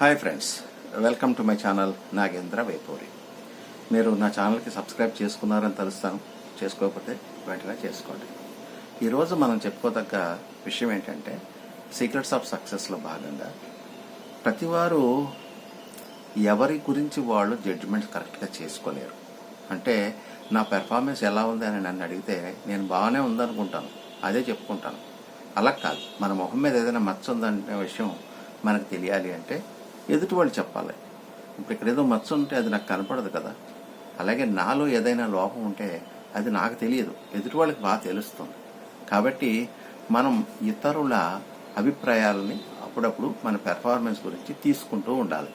Hi friends welcome to my channel Nagendra Vaipuri. మీరు నా ఛానల్కి సబ్స్క్రైబ్ చేసుకున్నారని తెలుస్తాను. చేసుకోకపోతే వెంటనే చేసుకోండి. ఈరోజు మనం చెప్పుకోదగ్గ విషయం ఏంటంటే సీక్రెట్స్ ఆఫ్ సక్సెస్లో భాగంగా ప్రతివారు ఎవరి గురించి వాళ్ళు జడ్జిమెంట్ కరెక్ట్గా చేసుకోలేరు. అంటే నా పెర్ఫార్మెన్స్ ఎలా ఉంది అని నన్ను అడిగితే నేను బాగానే ఉందనుకుంటాను. అదే చెప్పుకుంటాను. అలా కాదు. మన మొహం మీద ఏదైనా మచ్చ ఉందనే విషయం మనకు తెలియాలి అంటే ఎదుటి వాళ్ళు చెప్పాలి. ఇప్పుడు ఇక్కడ ఏదో మచ్చ ఉంటే అది నాకు కనపడదు కదా. అలాగే నాలో ఏదైనా లోపం ఉంటే అది నాకు తెలియదు. ఎదుటి వాళ్ళకి బాగా తెలుస్తుంది. కాబట్టి మనం ఇతరుల అభిప్రాయాలని అప్పుడప్పుడు మన పెర్ఫార్మెన్స్ గురించి తీసుకుంటూ ఉండాలి.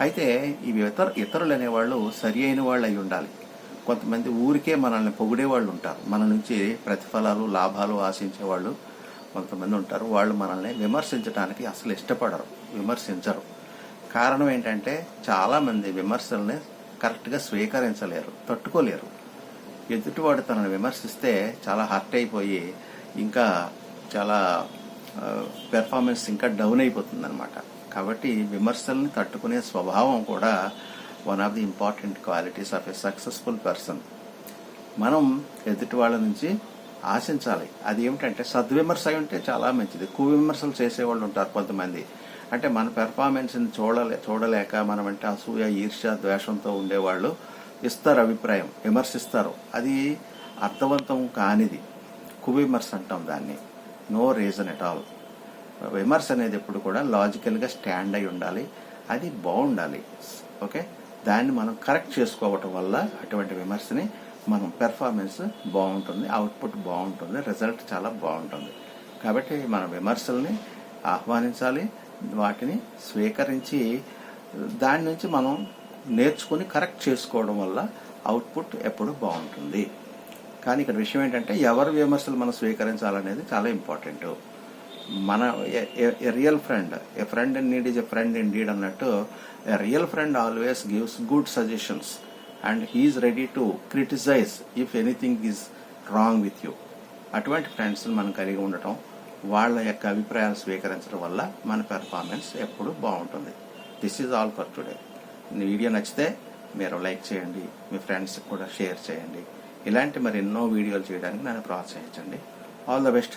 అయితే ఇవి ఇతర ఇతరులు అనేవాళ్ళు సరి అయిన వాళ్ళు అయి ఉండాలి. కొంతమంది ఊరికే మనల్ని పొగిడే వాళ్ళు ఉంటారు. మన నుంచి ప్రతిఫలాలు లాభాలు ఆశించే వాళ్ళు కొంతమంది ఉంటారు. వాళ్ళు మనల్ని విమర్శించడానికి అసలు ఇష్టపడరు విమర్శించరు. కారణం ఏంటంటే చాలామంది విమర్శల్ని కరెక్ట్గా స్వీకరించలేరు తట్టుకోలేరు. ఎదుటివాడు తనను విమర్శిస్తే చాలా హర్ట్ అయిపోయి ఇంకా చాలా పెర్ఫార్మెన్స్ ఇంకా డౌన్ అయిపోతుంది అనమాట కాబట్టి విమర్శల్ని తట్టుకునే స్వభావం కూడా one of the important qualities of a successful person. మనం ఎదుటి వాళ్ళ నుంచి ఆశించాలి. అది ఏమిటంటే సద్విమర్శ ఉంటే చాలా మంచిది. కువిమర్శలు చేసేవాళ్ళు ఉంటారు కొంతమంది. అంటే మన పెర్ఫార్మెన్స్ని చూడలే చూడలేక మనం అంటే అసూయ ఈర్ష్య ద్వేషంతో ఉండేవాళ్ళు ఇస్తారు అభిప్రాయం విమర్శిస్తారు. అది అర్థవంతం కానిది. కువిమర్శ అంటాం దాన్ని. No reason at all. విమర్శ అనేది ఎప్పుడు కూడా లాజికల్గా స్టాండ్ అయి ఉండాలి. అది బాగుండాలి. ఓకే? దాన్ని మనం కరెక్ట్ చేసుకోవటం వల్ల అటువంటి విమర్శని మనం పెర్ఫార్మెన్స్ బాగుంటుంది అవుట్పుట్ బాగుంటుంది రిజల్ట్ చాలా బాగుంటుంది. కాబట్టి మన విమర్శల్ని ఆహ్వానించాలి వాటిని స్వీకరించి దాని నుంచి మనం నేర్చుకుని కరెక్ట్ చేసుకోవడం వల్ల అవుట్పుట్ ఎప్పుడు బాగుంటుంది. కానీ ఇక్కడ విషయం ఏంటంటే ఎవరి విమర్శలు మనం స్వీకరించాలనేది చాలా ఇంపార్టెంట్. మన real friend a friend in need is a friend in deed అన్నట్టు a real friend always gives good suggestions and he is ready to criticise if anything is wrong with you అటువంటి friends మనం కలిగి ఉండటం వాళ్ళ యొక్క అభిప్రాయాలు స్వీకరించడం వల్ల మన పెర్ఫార్మెన్స్ ఎప్పుడు బాగుంటుంది. This is all for today video నచ్చితే మీరు లైక్ చేయండి మీ ఫ్రెండ్స్కి కూడా షేర్ చేయండి. ఇలాంటి మరి ఎన్నో వీడియోలు చేయడానికి నన్ను ప్రోత్సహించండి. All the best